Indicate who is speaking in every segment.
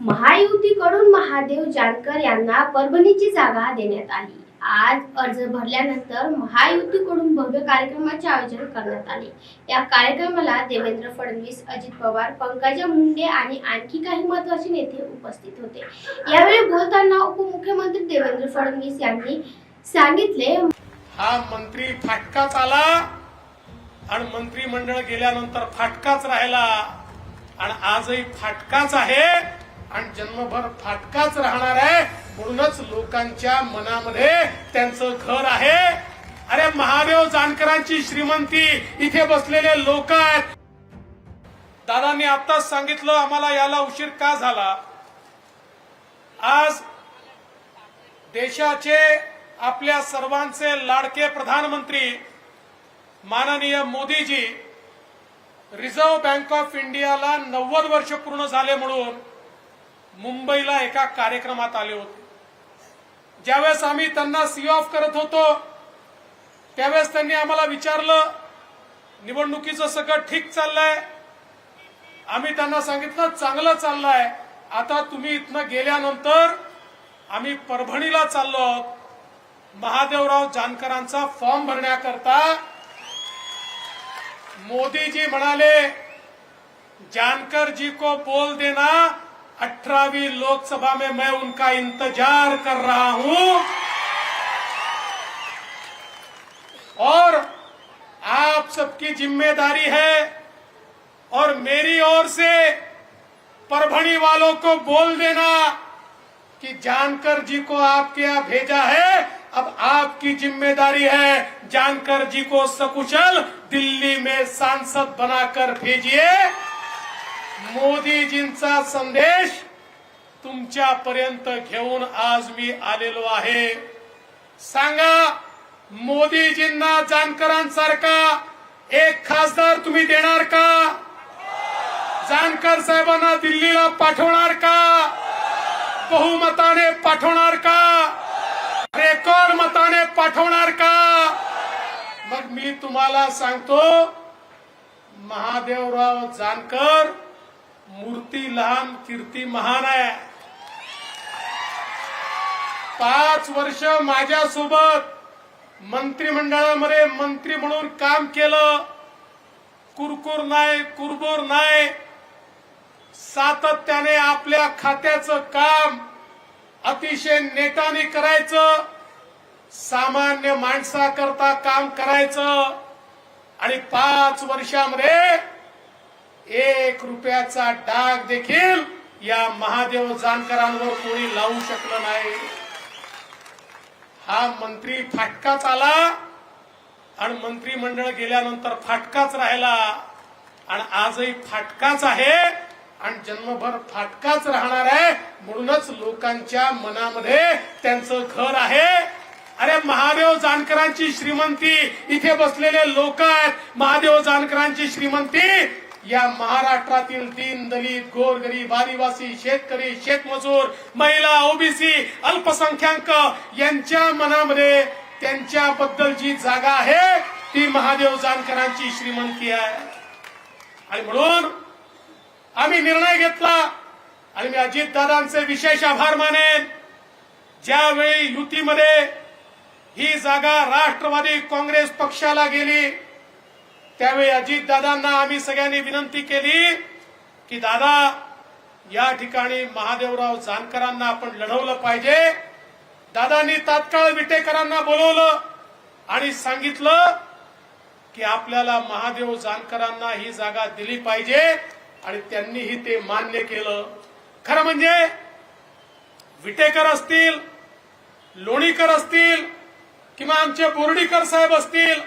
Speaker 1: महायुतीकडून महादेव जानकर यांना परभणीची जागा देण्यात आली. आज अर्ज भरल्यानंतर महायुतीकडून भव्य कार्यक्रमाचे आयोजन करण्यात आले. या कार्यक्रमाला देवेंद्र फडणवीस अजित पवार पंकजा मुंडे आणि आणखी काही महत्त्वाचे नेते उपस्थित होते. यावेळी बोलताना उपमुख्यमंत्री देवेंद्र फडणवीस यांनी सांगितले
Speaker 2: हा मंत्री फाटकाच आला आणि मंत्रिमंडळ गेल्यानंतर फाटकाच राहिला. आणि आजही फाटकाच आहे. आणि जन्मभर फाटकाच राहणार आहे. म्हणूनच लोकांच्या मनामध्ये त्यांचं घर आहे. अरे महादेव जानकरांची श्रीमंती इथे बसलेले लोक आहेत. दादांनी आताच सांगितलं आम्हाला याला उशीर का झाला? आज देशाचे आपल्या सर्वांचे लाडके प्रधानमंत्री माननीय मोदीजी रिझर्व्ह बँक ऑफ इंडियाला नव्वद वर्ष पूर्ण झाले म्हणून मुंबईला एका कार्यक्रमात आले होते. ज्यावेळेस आम्ही त्यांना सी ऑफ करत होतो त्यावेळेस त्यांनी आम्हाला विचारलं निवडणुकीचं सगळं ठीक चाललंय? आम्ही त्यांना सांगितलं चांगलं चाललंय. आता तुम्ही इथनं गेल्यानंतर आम्ही परभणीला चाललो आहोत. महादेवराव जानकरांचा फॉर्म भरण्याकरता मोदीजी म्हणाले जानकर जी को बोल देना अठारहवीं लोकसभा में मैं उनका इंतज़ार कर रहा हूँ। और आप सबकी ज़िम्मेदारी है और मेरी ओर से परभणी वालों को बोल देना कि जानकर जी को आपके यहाँ भेजा है, अब आपकी ज़िम्मेदारी है जानकर जी को सकुशल दिल्ली में सांसद बनाकर भेजिए। मोदीजींचा संदेश तुमच्यापर्यंत घेऊन आज मी आलेलो आहे. सांगा मोदीजींना जानकरांसारखा एक खासदार तुम्ही देणार का? जानकर साहेबांना दिल्लीला पाठवणार का? बहुमताने पाठवणार का? रेकॉर्ड मताने पाठवणार का? मग मी तुम्हाला सांगतो महादेवराव जानकर मूर्ती लहान कीर्ती महान आहे. पाच वर्ष माझ्यासोबत मंत्रिमंडळामध्ये मंत्री म्हणून काम केलं. कुरकुर नाही कुरबुर नाही. सातत्याने आपल्या खात्याचं काम अतिशय नेटाने करायचं. सामान्य माणसाकरता काम करायचं. आणि पाच वर्षामध्ये एक रुपयाचा डाग देखील या महादेव जानकरांवर कोणी लावू शकलं नाही. हा मंत्री फाटकाच आला आणि मंत्रिमंडळ गेल्यानंतर फाटकाच राहिला. आणि आजही फाटकाच आहे आणि जन्मभर फाटकाच राहणार आहे. म्हणूनच लोकांच्या मनामध्ये त्यांचं घर आहे. अरे महादेव जानकरांची श्रीमंती इथे बसलेले लोक आहेत. महादेव जानकरांची श्रीमंती या महाराष्ट्रातील दीन दलित गोरगरीब आदिवासी शेतकरी शेतमजूर महिला ओबीसी अल्पसंख्याक यांच्या मनामध्ये त्यांच्याबद्दल जी जागा आहे ती महादेव जानकरांची श्रीमंती आहे. आणि म्हणून आम्ही निर्णय घेतला आणि मी अजितदादांचे विशेष आभार मानेन. ज्यावेळी युतीमध्ये ही जागा राष्ट्रवादी काँग्रेस पक्षाला गेली त्यावेळी अजितदादांना आम्ही सगळ्यांनी विनंती केली की दादा या ठिकाणी महादेवराव जानकरांना आपण लढवलं पाहिजे. दादांनी तात्काळ विटेकरांना बोलवलं आणि सांगितलं की आपल्याला महादेव जानकरांना ही जागा दिली पाहिजे आणि त्यांनीही ते मान्य केलं. खरं म्हणजे विटेकर असतील लोणीकर असतील किंवा आमचे बोर्डीकर साहेब असतील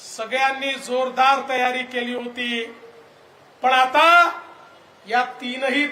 Speaker 2: सगळ्यांनी जोरदार तयारी केली होती. पण आता या तीनही